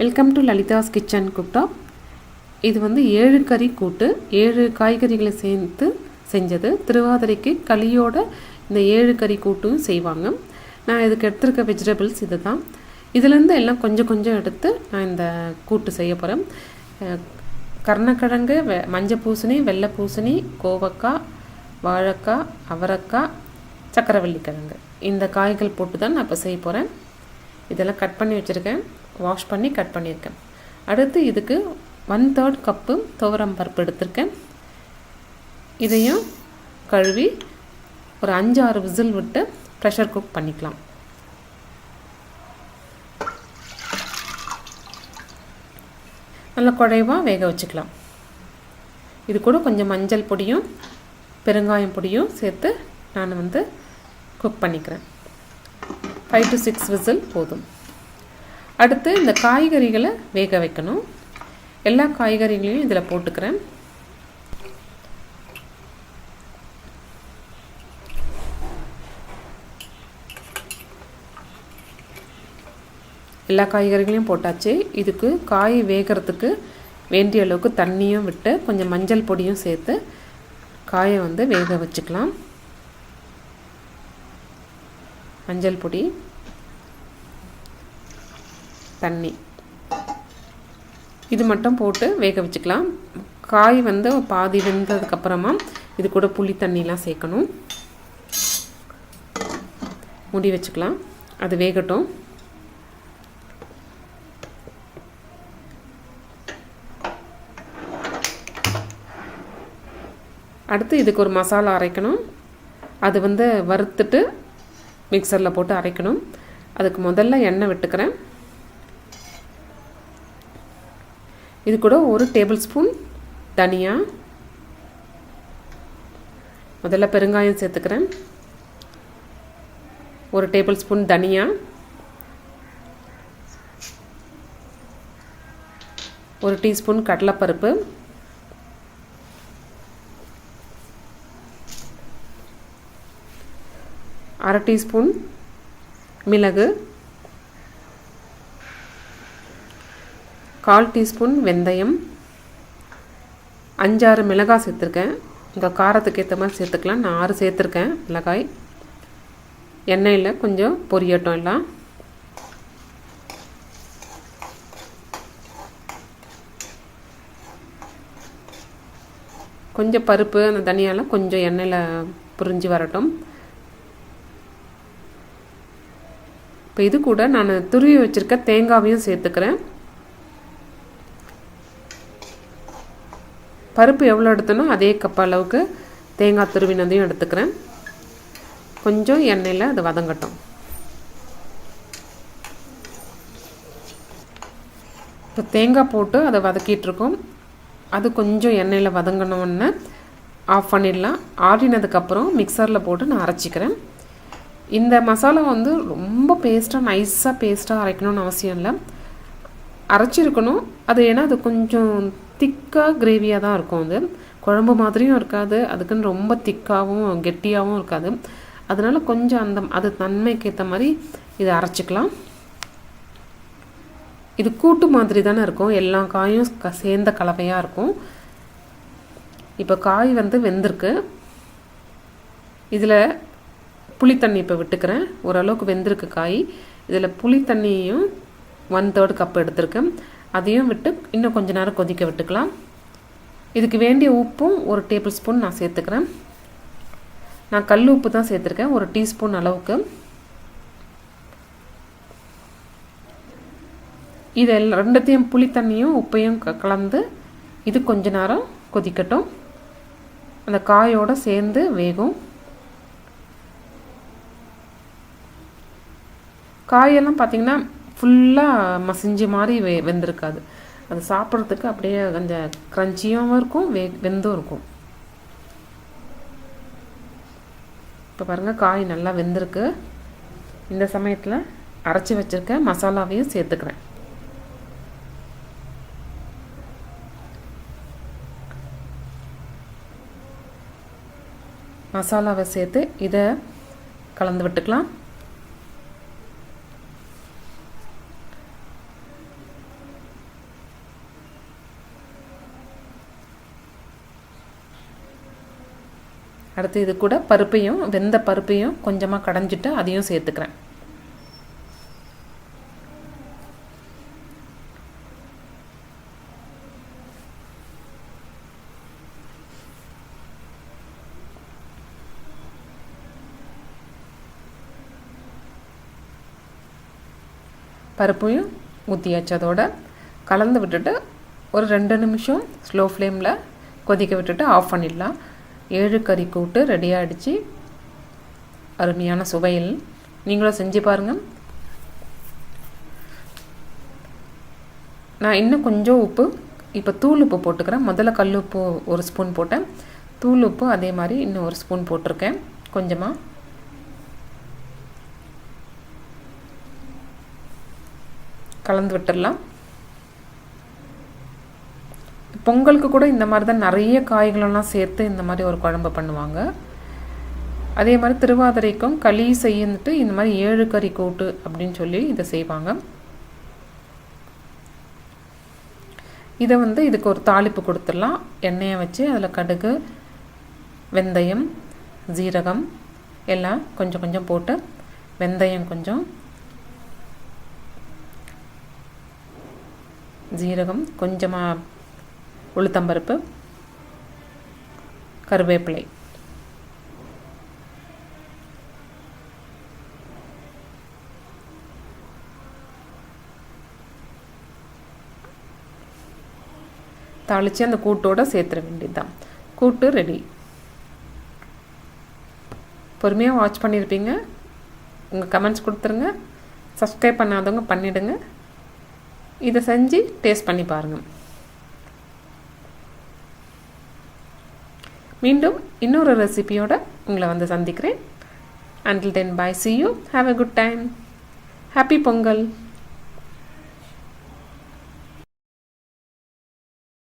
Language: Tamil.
Welcome to Lalitha's kitchen cooktop இது வந்து ஏழு கறி கூட்டு ஏழு காய்கறிகளை சேர்த்து செஞ்சது. திருவாதிரைக்கு களியோட இந்த ஏழு கறி கூட்டும் செய்வாங்க. நான் இதுக்கு எடுத்திருக்க வெஜிடபிள்ஸ் இது தான் இதுலேருந்து எல்லாம் கொஞ்சம் கொஞ்சம் எடுத்து நான் இந்த கூட்டு செய்ய போகிறேன் கர்ணக்கிழங்கு வெ மஞ்சள் பூசணி வெள்ளை பூசணி கோவக்காய் வாழைக்காய் அவரைக்காய் சக்கரவள்ளி கிழங்கு. இந்த காய்கள் போட்டு தான் நான் இப்போ செய்ய போகிறேன் இதெல்லாம் கட் பண்ணி வச்சுருக்கேன். வாஷ் பண்ணி கட் பண்ணியிருக்கேன். அடுத்து இதுக்கு ஒன் தேர்ட் கப்பு துவரம் பருப்பு எடுத்திருக்கேன். இதையும் கழுவி ஒரு அஞ்சு ஆறு விசில் விட்டு ப்ரெஷர் குக் பண்ணிக்கலாம். நல்லா குழைவாக வேக வச்சுக்கலாம். இது கூட கொஞ்சம் மஞ்சள் பொடியும் பெருங்காயம் பொடியும் சேர்த்து நான் வந்து குக் பண்ணிக்கிறேன். ஃபைவ் டு சிக்ஸ் விசில் போதும். அடுத்து இந்த காய்கறிகளை வேக வைக்கணும். எல்லா காய்கறிகளையும் இதில் போட்டுக்கிறேன். எல்லா காய்கறிகளையும் போட்டாச்சு. இதுக்கு காய் வேகிறதுக்கு வேண்டிய அளவுக்கு தண்ணியும் விட்டு கொஞ்சம் மஞ்சள் பொடியும் சேர்த்து காயை வந்து வேக வச்சுக்கலாம். மஞ்சள் பொடி. தண்ணி. இது மட்டும் போட்டு வேக வச்சுக்கலாம். காய் வந்து பாதி வெந்ததுக்கப்புறமா இது கூட புளி தண்ணிலாம் சேர்க்கணும். முடி வச்சுக்கலாம். அது வேகட்டும். அடுத்து இதுக்கு ஒரு மசாலா அரைக்கணும். அது வந்து வறுத்துட்டு மிக்சரில் போட்டு அரைக்கணும். அதுக்கு முதல்ல எண்ணெய் விட்டுக்கிறேன். இது கூட ஒரு டேபிள் ஸ்பூன் தனியா. முதல்ல பெருங்காயம் சேர்த்துக்கிறேன். ஒரு டேபிள் ஸ்பூன் தனியா. ஒரு டீஸ்பூன் கடலைப்பருப்பு. அரை டீஸ்பூன் மிளகு. கால் டீஸ்பூன் வெந்தயம் அஞ்சாறு மிளகாய் சேர்த்துருக்கேன். உங்கள் காரத்துக்கு ஏற்ற மாதிரி சேர்த்துக்கலாம். நான் ஆறு சேர்த்துருக்கேன் மிளகாய். எண்ணெயில் கொஞ்சம் பொரியட்டும் எல்லாம். கொஞ்சம் பருப்பு அந்த தனியாலாம் கொஞ்சம் எண்ணெயில் புரிஞ்சு வரட்டும். இப்போ இது கூட நான் துருவி வச்சுருக்க தேங்காவையும் சேர்த்துக்கிறேன். பருப்பு எவ்வளோ எடுத்தனோ அதே கப் அளவுக்கு தேங்காய் துருவினதையும் எடுத்துக்கிறேன். கொஞ்சம் எண்ணெயில் அது வதங்கட்டும். இப்போ தேங்காய் போட்டு அதை வதக்கிட்டுருக்கோம் அது கொஞ்சம் எண்ணெயில் வதங்கினோடனே ஆஃப் பண்ணிடலாம். ஆறினதுக்கப்புறம் மிக்சரில் போட்டு நான் அரைச்சிக்கிறேன். இந்த மசாலா வந்து ரொம்ப பேஸ்ட்டாக நைஸாக பேஸ்ட்டாக அரைக்கணும்னு அவசியம் இல்லை. அரைச்சிருக்கணும். அது ஏன்னா அது கொஞ்சம் திக்காக கிரேவியாக தான் இருக்கும் அது. குழம்பு மாதிரியும் இருக்காது. அதுக்குன்னு ரொம்ப திக்காகவும் கெட்டியாகவும் இருக்காது. அதனால் கொஞ்சம் அந்த அது தன்மைக்கு ஏற்ற மாதிரி இதை அரைச்சிக்கலாம். இது கூட்டு மாதிரி தானே இருக்கும். எல்லா காயும் க சேர்ந்த கலவையாக இருக்கும். இப்போ காய் வந்து வெந்திருக்கு. இதில் புளித்தண்ணி இப்போ விட்டுக்கிறேன். ஓரளவுக்கு வெந்திருக்கு காய். இதில் புளித்தண்ணியும் ஒன் தேர்ட் கப் எடுத்திருக்கேன். அதையும் விட்டு இன்னும் கொஞ்ச நேரம் கொதிக்க விட்டுக்கலாம். இதுக்கு வேண்டிய உப்பும் ஒரு டேபிள் ஸ்பூன் நான் சேர்த்துக்கிறேன். நான் கல் உப்பு தான் சேர்த்துருக்கேன். ஒரு டீஸ்பூன் அளவுக்கு. இது எல்லாம் ரெண்டுத்தையும் புளித்தண்ணியும் உப்பையும் க கலந்து இது கொஞ்ச நேரம் கொதிக்கட்டும். அந்த காயோடு சேர்ந்து வேகும். காயெல்லாம் பார்த்திங்கன்னா ஃபுல்லாக மசிஞ்ச மாதிரி வெ வெந்திருக்காது. அது சாப்பிட்றதுக்கு அப்படியே கொஞ்சம் க்ரன்ச்சியும் இருக்கும் வே வெந்தும் இருக்கும். இப்போ பாருங்கள் காய் நல்லா வெந்திருக்கு. இந்த சமயத்தில் அரைச்சி வச்சுருக்க மசாலாவையும் சேர்த்துக்கிறேன். மசாலாவை சேர்த்து இதை கலந்து விட்டுக்கலாம். அடுத்து இது கூட பருப்பையும் வெந்த பருப்பையும் கொஞ்சமாக கடைஞ்சிட்டு அதையும் சேர்த்துக்கிறேன். பருப்பையும் ஊற்றியாச்சு அதோட கலந்து விட்டுட்டு ஒரு ரெண்டு நிமிஷம் ஸ்லோ ஃப்ளேமில் கொதிக்க விட்டுட்டு ஆஃப் பண்ணிடலாம். ஏழு கறி கூட்டு ரெடி ஆகிடுச்சு அருமையான சுவையில் நீங்களும் செஞ்சு பாருங்கள் நான் இன்னும் கொஞ்சம் உப்பு இப்போ தூள் உப்பு போட்டுக்கிறேன். முதல்ல கல் உப்பு ஒரு ஸ்பூன் போட்டேன். தூள் உப்பு அதே மாதிரி இன்னும் ஒரு ஸ்பூன் போட்டிருக்கேன். கொஞ்சமாக கலந்து விட்டுடலாம். பொங்கலுக்கு கூட இந்த மாதிரி தான் நிறைய காய்களெல்லாம் சேர்த்து இந்த மாதிரி ஒரு குழம்பு பண்ணுவாங்க. அதே மாதிரி திருவாதிரைக்கும் களி செய்யிட்டு இந்த மாதிரி ஏழு கறி கூட்டு அப்படின்னு சொல்லி இதை செய்வாங்க. இதை வந்து இதுக்கு ஒரு தாளிப்பு கொடுத்துடலாம். எண்ணெயை வச்சு அதில் கடுகு வெந்தயம் ஜீரகம் எல்லாம் கொஞ்சம் கொஞ்சம் போட்டு வெந்தயம் கொஞ்சம் ஜீரகம் கொஞ்சமாக உளுத்தம்பருப்பு கருவேப்பிலை. தாளித்து அந்த கூட்டோடு சேர்த்துட வேண்டியதுதான். கூட்டு ரெடி பொறுமையாக வாட்ச் பண்ணியிருப்பீங்க உங்கள் கமெண்ட்ஸ் கொடுத்துருங்க. சப்ஸ்கிரைப் பண்ணாதவங்க பண்ணிவிடுங்க இதை செஞ்சு டேஸ்ட் பண்ணி பாருங்கள் மீண்டும் இன்னொரு ரெசிபியோட உங்களை வந்து சந்திக்கிறேன். Until then bye see you have a good time happy Pongal